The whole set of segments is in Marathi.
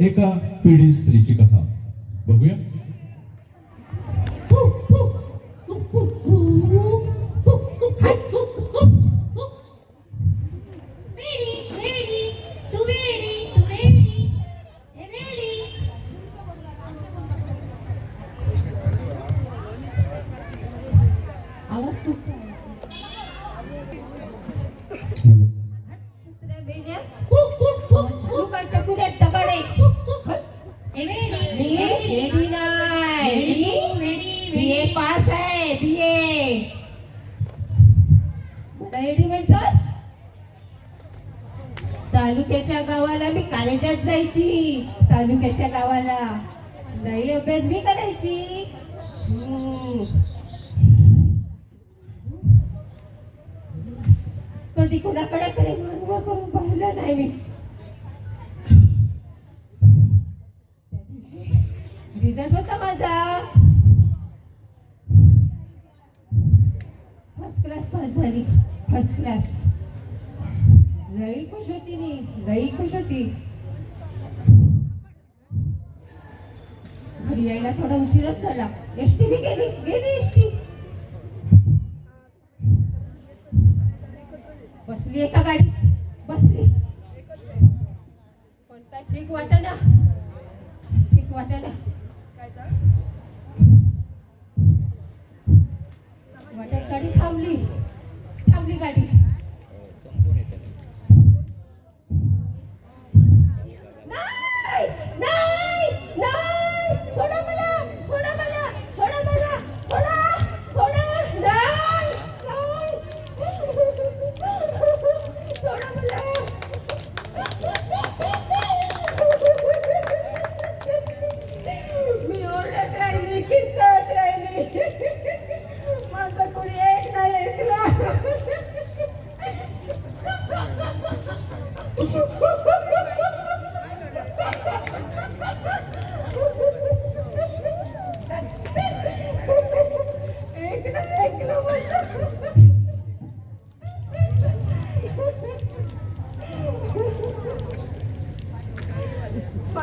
एका पिढी स्त्रीची कथा. बघूया. तालुक्याच्या गावाला मी कॉलेजात जायची. तालुक्याच्या गावाला. लई अभ्यास मी करायची. कधी कोणाकडे करून पाहिलं नाही मी. रिझल्ट होता माझा. फर्स्ट क्लास पास झाली. फर्स्ट क्लास लई खुश होती मी लई खुश होती. घरी यायला थोडा उशीरच झाला. एसटी बी गेली गेली एसटी. बसली एका गाडी बसली. पण काय ठीक वाटेना?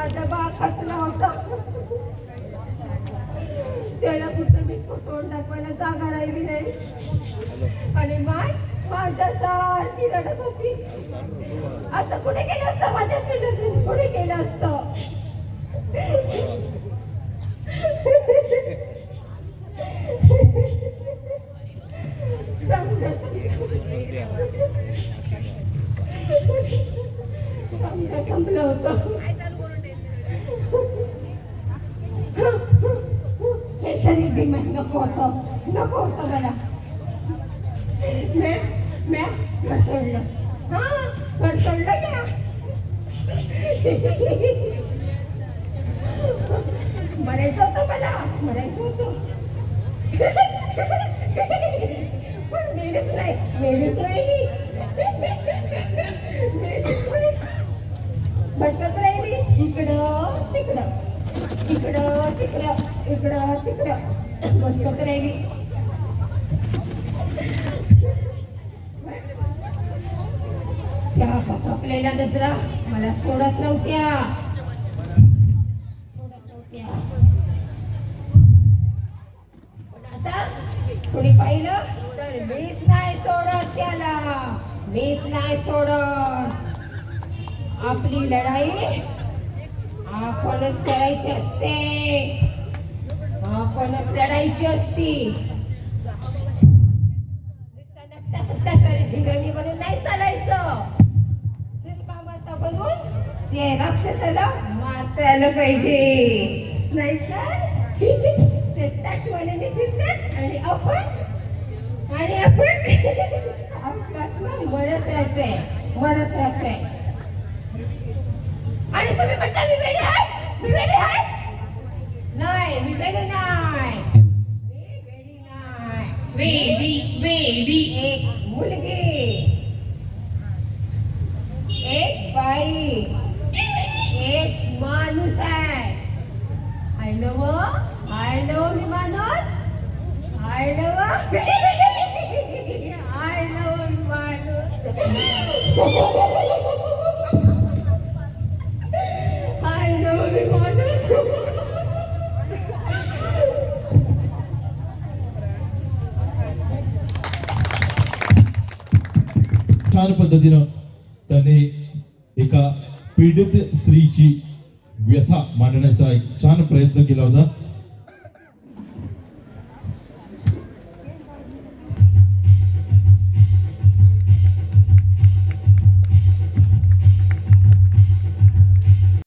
माझा बा खचला होता. त्याला कुठं मी तोंड दाखवायला जागा राहिली नाही. आणि माय माझ्या सारखी रडत होती. आता कुठे गेलं असतं माझ्या शेजारी? कुठे गेलं असतं? संपलं होतं. हे नको होतं नको होतं मला म्या म्या घर सोडलं हा घर सोडलं का? मरायचं होतं मला मरायचं होतं. पण मेलीच नाही मेलीच नाही मी. मेलीच नाही. भटकत राहिली. इकडं तिकडं. इकडं तिकडं इकडं तिकडं. भटकत करेगी त्या मला सोडत नव्हत्या सोडत नव्हत्या पण आता कोणी पाहिलं तर मीच नाही सोडत त्याला मीच नाही सोडत आपली लढाई आपणच करायची असते. आपणच लढायची असती. नुसतं नकटा बनून नाही चालायचं. कामात बनवून ते राक्षसाला मारायला पाहिजे. नाहीतर ते ताटवाल्याने फिरतात आणि आपण आणि आपण आपल्यातलं मरत राहते मरत राहते नाही मी छान पद्धतीनं त्याने एका पीडित स्त्रीची व्यथा मांडण्याचा एक छान प्रयत्न केला होता.